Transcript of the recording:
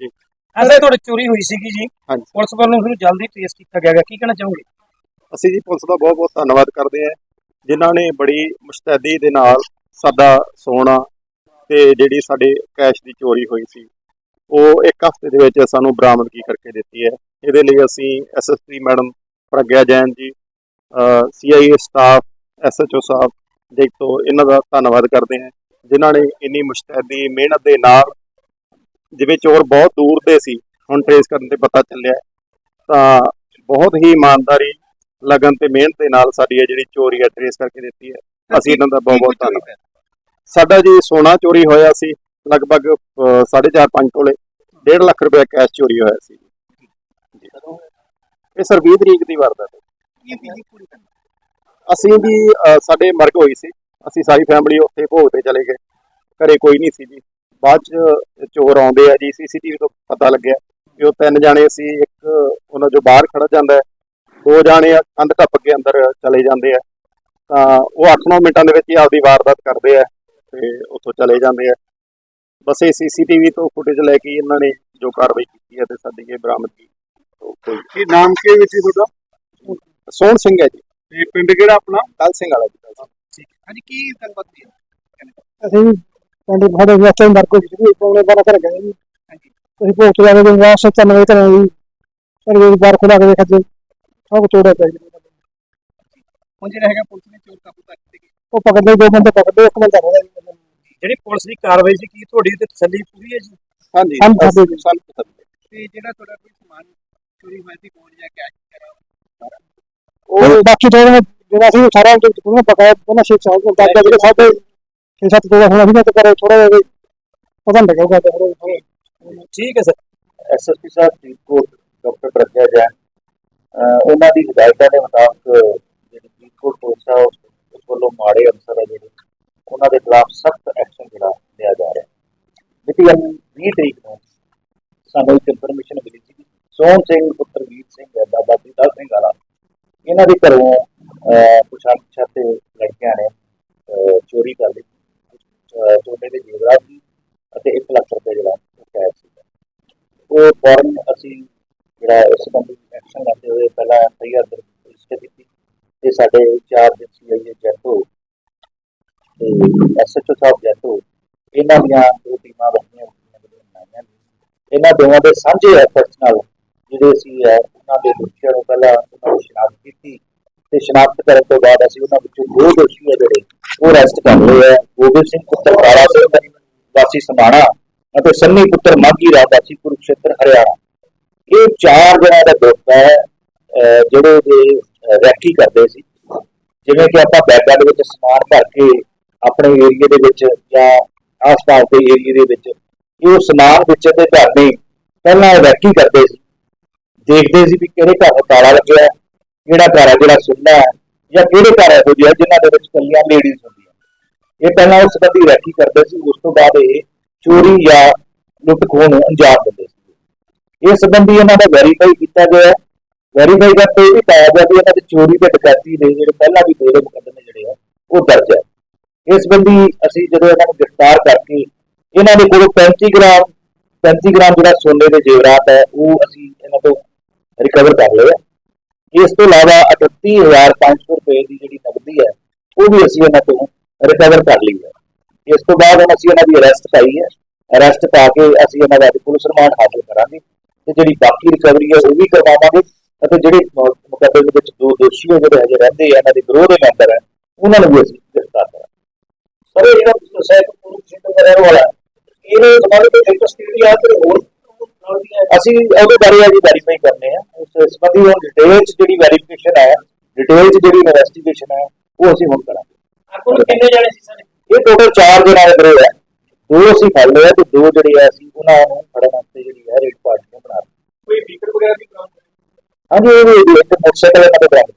ਜੀ। ਅਸਲ ਤੁਹਾਡੀ ਚੋਰੀ ਹੋਈ ਸੀਗੀ ਜੀ। ਹਾਂਜੀ। ਪੁਲਿਸ ਵੱਲੋਂ ਉਸਨੂੰ ਜਲਦੀ ਟ੍ਰੇਸ ਕੀਤਾ ਗਿਆ ਗਾ। ਕੀ ਕਹਿਣਾ ਚਾਹੋਗੇ? ਅਸੀਂ ਜੀ ਪੁਲਿਸ ਦਾ ਬਹੁਤ ਬਹੁਤ ਧੰਨਵਾਦ ਕਰਦੇ ਹਾਂ। ਜਿਨ੍ਹਾਂ ਨੇ ਬੜੀ ਮੁਸਤੈਦੀ ਦੇ ਨਾਲ ਸਾਡਾ ਸੋਨਾ ਤੇ ਜਿਹੜੀ ਸਾਡੇ ਕੈਸ਼ ਦੀ ਚੋਰੀ ਹੋਈ ਸੀ ਉਹ ਇੱਕ ਹਫ਼ਤੇ ਦੇ ਵਿੱਚ ਸਾਨੂੰ ਬਰਾਮਦਗੀ ਕਰਕੇ ਦਿੱਤੀ ਹੈ। ਇਹਦੇ ਲਈ ਅਸੀਂ ਐਸਐਸਪੀ ਮੈਡਮ ਪ੍ਰਗਿਆ ਜੈਨ ਜੀ ਸੀਆਈਏ ਸਟਾਫ ਐਸਐਚਓ ਸਾਹਿਬ ਦੇ ਤੋਂ ਇਹਨਾਂ ਦਾ ਧੰਨਵਾਦ ਕਰਦੇ ਹਾਂ। ਜਿਨ੍ਹਾਂ ਨੇ ਇੰਨੀ ਮੁਸਤੈਦੀ ਮਿਹਨਤ ਦੇ ਨਾਲ ਜਿਵੇਂ ਚੋਰ ਬਹੁਤ ਦੂਰ ਦੇ ਸੀ ਹੁਣ ਟ੍ਰੇਸ ਕਰਨ ਤੇ ਪਤਾ ਚੱਲਿਆ ਤਾਂ ਬਹੁਤ ਹੀ ਇਮਾਨਦਾਰੀ ਲਗਨ ਤੇ ਮਿਹਨਤ ਦੇ ਨਾਲ ਸਾਡੀ ਇਹ ਜਿਹੜੀ ਚੋਰੀ ਹੈ ਟ੍ਰੇਸ ਕਰਕੇ ਦਿੱਤੀ ਹੈ। ਅਸੀਂ ਇਹਨਾਂ ਦਾ ਬਹੁਤ ਬਹੁਤ ਧੰਨਵਾਦ। ਸਾਡਾ ਜੀ ਸੋਨਾ ਚੋਰੀ ਹੋਇਆ ਸੀ ਲਗਭਗ 4.5 5 ਤੋਲੇ 1.5 ਲੱਖ ਰੁਪਏ ਕੈਸ਼ ਚੋਰੀ ਹੋਇਆ ਸੀ। ਇਹ ਸਰ 20 ਤਰੀਕ ਦੀ ਵਾਰਦਾਤ ਹੈ। ਅਸੀਂ ਵੀ ਸਾਡੇ ਮਰਗ ਹੋਈ ਸੀ ਅਸੀਂ ਸਾਰੀ ਫੈਮਿਲੀ ਉੱਥੇ ਭੋਗ ਤੇ ਚਲੇ ਗਏ ਘਰੇ ਕੋਈ ਨਹੀਂ ਸੀ ਜੀ। ਬਾਅਦ ਚ ਚੋਰ ਆਉਂਦੇ ਆ ਜੀ ਸੀਸੀਟੀਵੀ ਤੋਂ ਪਤਾ ਲੱਗਿਆ ਕਿ ਉਹ ਤਿੰਨ ਜਾਣੇ ਸੀ ਇੱਕ ਉਹਨਾਂ ਜੋ ਬਾਹਰ ਖੜਾ ਜਾਂਦਾ ਹੈ ਦੋ ਜਾਣੇ ਆ, ਕੰਧ ਟੱਪ ਕੇ ਅੰਦਰ ਚਲੇ ਜਾਂਦੇ ਆ। ਤਾਂ ਉਹ 8-9 ਮਿੰਟਾਂ ਦੇ ਵਿੱਚ ਹੀ ਆਪਦੀ ਵਾਰਦਾਤ ਕਰਦੇ ਆ ਤੇ ਉੱਥੋਂ ਚਲੇ ਜਾਂਦੇ ਆ। ਬਸ ਇਹ ਸੀਸੀਟੀਵੀ ਤੋਂ ਫੁਟੇਜ ਲੈ ਕੇ ਹੀ ਇਹਨਾਂ ਨੇ ਜੋ ਕਾਰਵਾਈ ਕੀਤੀ ਹੈ ਤੇ ਸਾਡੀ ਇਹ ਬਰਾਮਦਗੀ ਕੋਈ ਕੀ ਨਾਮ ਕੀ ਵਿੱਚ ਤੁਹਾਡਾ? ਸੋਹਣ ਸਿੰਘ ਹੈ ਜੀ। ਤੇ ਪਿੰਡ ਕਿਹੜਾ ਆਪਣਾ? ਦਲ ਸਿੰਘ ਵਾਲਾ ਜੀ ਦਲ ਸਿੰਘ। ਹਾਂਜੀ ਕੀ ਗੱਲਬਾਤ ਹੋਈ ਅਸੀਂ ਪਿੰਡ ਸਾਡੇ ਵਾਸਤੇ ਮਰਕੋ ਜੀ ਪੌਣੇ ਬਾਰਾਂ ਘਰ ਗਏ ਜੀ ਹਾਂਜੀ ਅਸੀਂ ਭੋਗ ਤੋਂ ਜਾਵੇ ਜੀ ਵਾਪਸ ਚੱਲ ਗਏ ਘਰਾਂ ਜੀ। ਪਰ ਵੀ ਬਾਹਰ ਖੁਲਾ ਕੇ ਦੇਖਦੇ ਸਭ ਤੋੜਿਆ ਪਿਆ ਜੀ। ਹੁਣ ਜਿਹੜਾ ਹੈਗਾ ਪੁਲਿਸ ਨੇ ਚੋਰ ਕਾਬੂ ਕਰ ਲਿੱਤੇ ਉਹ ਪਕੜਦੇ ਦੋ ਬੰਦੇ ਪਕੜਦੇ ਇੱਕ ਬੰਦਾ ਰਹਿ ਗਿਆ ਜੀ। ਜਿਹੜੀ ਪੁਲਿਸ ਦੀ ਕਾਰਵਾਈ ਸੀ ਕੀ ਤੁਹਾਡੀ ਤੇ ਤਸੱਲੀ ਪੂਰੀ ਹੈ ਜੀ? ਹਾਂਜੀ ਹਾਂਜੀ। ਸਾਨੂੰ ਪਤਾ। ਤੇ ਜਿਹੜਾ ਤੁਹਾਡਾ ਕੋਈ ਸਮਾਨ ਚੋਰੀ ਹੋਇਆ ਸੀ ਫੋਨ ਜਾਂ ਕੈਸ਼ ਵਗੈਰਾ ਉਹ ਬਾਕੀ ਦੋ ਜਣੇ ਜਿਹੜਾ ਸੀ ਸਾਰਾ ਉਹਨੂੰ ਪਕਾਇਆ ਉਹਨਾਂ ਛੇ ਸਾਲ ਤੋਂ ਦਾਦਾ ਜਿਹੜੇ ਸਾਡੇ ਛੇ ਸੱਤ ਤੋਂ ਹੁਣ ਅਸੀਂ ਤੇ ਕਰੇ ਥੋੜਾ ਜਿਹਾ ਪਤਾ ਨਹੀਂ ਲੱਗਿਆ ਥੋੜਾ ਠੀਕ ਹੈ ਸਰ। ਐਸਐਸਪੀ ਸਾਹਿਬ ਫਰੀਦਕੋਟ ਡਾਕਟਰ ਪ੍ਰਗਿਆ ਜੈਨ ਅਹ ਉਹਨਾਂ ਦੀ ਹਦਾਇਤਾਂ ਦੇ ਮੁਤਾਬਕ ਜਿਹੜੀ ਫਰੀਦਕੋਟ ਪੁਲਿਸ ਆ ਉਸ ਉਸ ਵੱਲੋਂ ਮਾੜੇ ਅਨਸਰ ਆ ਜਿਹੜੇ ਉਹਨਾਂ ਦੇ ਖਿਲਾਫ ਸਖਤ ਐਕਸ਼ਨ ਜਿਹੜਾ ਲਿਆ ਜਾ ਰਿਹਾ। ਹੈ ਮਿਤੀ 20 ਤਰੀਕ ਨੂੰ ਸਾਨੂੰ ਇੱਕ ਇਨਫੋਰਮੇਸ਼ਨ ਮਿਲੀ ਸੀ ਸੋਹਣ ਸਿੰਘ ਪੁੱਤਰ ਵੀਰ ਸਿੰਘ ਬਾਬਾ ਫਰੀਦਾ ਸਿੰਘ ਵਾਲਾ। ਇਹਨਾਂ ਦੇ ਘਰੋਂ ਕੁਛ ਅਣਪਛਾਤੇ ਲੜਕਿਆਂ ਨੇ ਚੋਰੀ ਕਰ ਲਈ। ਅਹ ਸੋਨੇ ਦੇ ਜੇਵਰਾਤ ਸੀ ਅਤੇ 1 ਲੱਖ ਰੁਪਏ ਜਿਹੜਾ ਕੈਸ਼ ਸੀ। ਉਹ ਫੌਰਨ ਅਸੀਂ ਜਿਹੜਾ ਇਸ ਸੰਬੰਧੀ ਐਕਸ਼ਨ ਲੈਂਦੇ ਹੋਏ ਪਹਿਲਾਂ ਐਫਆਈਆਰ ਰਜਿਸਟਰ ਕੀਤੀ। ਤੇ ਸਾਡੇ ਚਾਰ ਦਿਨ ਸੀਆਈਏ ਜੈਤੋ ਤੇ ਐਸਐਚਓ ਸਾਹਿਬ ਜੈਤੋ, ਇਹਨਾਂ ਦੀਆਂ ਦੋ ਟੀਮਾਂ ਬਣੀਆਂ ਹੋਈਆਂ ਇਹਨਾਂ ਦੋਵਾਂ ਦੇ ਸਾਂਝੇ ਐਫਰਟਸ ਨਾਲ ਜਿਹੜੇ ਅਸੀਂ ਹੈ ਉਹਨਾਂ ਦੇ ਦੋਸ਼ੀਆਂ ਨੂੰ ਪਹਿਲਾਂ ਉਹਨਾਂ ਨੂੰ ਸ਼ਨਾਖਤ ਕੀਤੀ। ਤੇ ਸ਼ਨਾਖਤ ਕਰਨ ਤੋਂ ਬਾਅਦ ਅਸੀਂ ਉਹਨਾਂ ਵਿੱਚੋਂ ਦੋ ਦੋਸ਼ੀ ਹੈ ਜਿਹੜੇ ਉਹ ਅਰੈਸਟ ਕਰ ਲਏ ਹੈ ਗੋਬਿੰਦ ਸਿੰਘ ਪੁੱਤਰ ਕਾਲਾ ਸਿੰਘ ਵਾਸੀ ਸਮਾਣਾ ਅਤੇ ਸੰਨੀ ਪੁੱਤਰ ਮਾਗੀ ਰਾਜ ਕੁਰੂਕਸ਼ੇਤਰ, ਹਰਿਆਣਾ। ਇਹ ਚਾਰ ਜਣਾਂ ਦਾ ਗਰੁੱਪ ਹੈ ਜਿਹੜੇ ਦੇ ਰੈਕੀ ਕਰਦੇ ਸੀ। ਜਿਵੇਂ ਕਿ ਆਪਾਂ ਬੈਗਾਂ ਦੇ ਵਿੱਚ ਸਮਾਨ ਭਰ ਕੇ ਆਪਣੇ ਏਰੀਏ ਦੇ ਵਿੱਚ ਜਾਂ ਆਸ-ਪਾਸ ਦੇ ਏਰੀਏ ਦੇ ਵਿੱਚ ਇਹ ਸਮਾਨ ਵਿੱਚ ਦੇ ਧਰਨੇ ਪਹਿਲਾਂ ਰੈਕੀ ਕਰਦੇ ਸੀ। ਦੇਖਦੇ ਸੀ ਵੀ ਕਿਹੜੇ ਘਰ ਨੂੰ ਤਾਲਾ ਲੱਗਿਆ, ਕਿਹੜਾ ਘਰ ਹੈ ਜਿਹੜਾ ਸੁੰਨਾ ਹੈ। ਜਾਂ ਕਿਹੜੇ ਘਰ ਇਹੋ ਜਿਹੇ ਆ ਜਿਨ੍ਹਾਂ ਦੇ ਵਿੱਚ ਕੱਲੀਆਂ ਲੇਡੀਜ਼ ਹੁੰਦੀਆਂ ਇਹ ਪਹਿਲਾਂ ਉਸ ਸੰਬੰਧੀ ਰੈਕੀ ਕਰਦੇ ਸੀ, ਉਸ ਤੋਂ ਬਾਅਦ ਇਹ ਚੋਰੀ ਜਾਂ ਲੁੱਟ ਖੋਹ ਨੂੰ ਅੰਜਾਮ ਦਿੰਦੇ ਸੀ। ਇਸ ਸੰਬੰਧੀ ਇਹਨਾਂ ਦਾ ਵੈਰੀਫਾਈ ਕੀਤਾ ਗਿਆ। ਵੈਰੀਫਾਈ ਕਰਕੇ ਇਹ ਪਾਇਆ ਗਿਆ ਵੀ ਇਹਨਾਂ ਦੇ ਚੋਰੀ ਤੇ ਡਕੈਤੀ ਦੇ ਜਿਹੜੇ ਪਹਿਲਾਂ ਵੀ ਦੋ ਦੋ ਮੁਕੱਦਮੇ ਜਿਹੜੇ ਆ, ਉਹ ਦਰਜ ਹੈ ਇਸ ਸੰਬੰਧੀ ਅਸੀਂ ਜਦੋਂ ਇਹਨਾਂ ਨੂੰ ਗ੍ਰਿਫਤਾਰ ਕਰਕੇ ਇਹਨਾਂ ਦੇ ਕੋਲੋਂ 35 ਗ੍ਰਾਮ 35 ਗ੍ਰਾਮ ਜਿਹੜਾ ਸੋਨੇ ਦੇ ਜੇਵਰਾਤ ਹੈ, ਉਹ ਅਸੀਂ ਇਹਨਾਂ ਤੋਂ ਰਿਕਵਰ ਕਰ ਲਿਆ ਇਸ ਤੋਂ ਇਲਾਵਾ 38500 ਰੁਪਏ ਦੀ ਜਿਹੜੀ ਨਕਦੀ ਹੈ ਉਹ ਵੀ ਅਸੀਂ ਇਹਨਾਂ ਤੋਂ ਰਿਕਵਰ ਕਰ ਲਈ ਹੈ। ਇਸ ਤੋਂ ਬਾਅਦ ਅਸੀਂ ਇਹਨਾਂ ਦੀ ਅਰੈਸਟ ਪਾਈ ਹੈ। ਅਰੈਸਟ ਪਾ ਕੇ ਅਸੀਂ ਇਹਨਾਂ ਦਾ ਪੁਲਿਸ ਰਿਮਾਂਡ ਹਾਸਲ ਕਰਾਂਗੇ ਤੇ ਜਿਹੜੀ ਬਾਕੀ ਰਿਕਵਰੀ ਹੈ ਉਹ ਵੀ ਕਰਵਾਵਾਂਗੇ ਅਤੇ ਜਿਹੜੇ ਮੁਕੱਦਮੇ ਦੇ ਵਿੱਚ ਦੋ ਦੋਸ਼ੀ ਹੈ ਜਿਹੜੇ ਹਜੇ ਰਹਿੰਦੇ ਆ ਇਹਨਾਂ ਦੇ ਗਰੋਹ ਦੇ ਮੈਂਬਰ ਹੈ ਉਹਨਾਂ ਨੂੰ ਵੀ ਅਸੀਂ ਗ੍ਰਿਫਤਾਰ ਕਰਾਂਗੇ। ਸਰ ਇਹ ਜਿਹੜਾ ਸਹਿਤ ਪੁਲਿਸ ਸਿੰਘ ਦਾ ਰਹਿਣ ਵਾਲਾ ਹੈ, ਸਮਾਜ ਦੇ ਇੱਕ ਸਟੇਡੀ ਆ ਤੇ ਹੋਰ ਅਸੀਂ ਉਹਦੇ ਬਾਰੇ ਅਜੀ ਵੈਰੀਫਾਈ ਕਰਨੇ ਆ। ਸੰਬੰਧੀ ਹੁਣ ਡਿਟੇਲ ਚ ਜਿਹੜੀ ਵੈਰੀਫਿਕੇਸ਼ਨ ਹੈ ਡਿਟੇਲ ਚ ਜਿਹੜੀ ਇਨਵੈਸਟੀਗੇਸ਼ਨ ਹੈ ਉਹ ਅਸੀਂ ਹੁਣ ਕਰਾਂਗੇ। ਕੋਲ ਕਿੰਨੇ ਜਾਣੇ ਸੀ ਸਰ? ਇਹ ਟੋਟਲ 4 ਜਣਾਂ ਦੇ ਹੈ ਦੋ ਅਸੀਂ ਫੜ ਲਏ ਤੇ ਦੋ ਜਿਹੜੇ ਆ ਅਸੀਂ ਉਹਨਾਂ ਨੂੰ ਫੜਨ ਵਾਸਤੇ ਜਿਹੜੀ ਹੈ ਰੇਡ ਪਾਰਟੀ ਨੇ ਬਣਾ ਦਿੱਤੀ। ਕੋਈ ਵੀਕਰ ਵਗੈਰਾ ਵੀ ਕੰਮ ਹਾਂਜੀ ਇਹ ਵੀ ਇੱਕ ਮੋਟਰਸਾਈਕਲ ਦੇ ਬਰਾਮਦ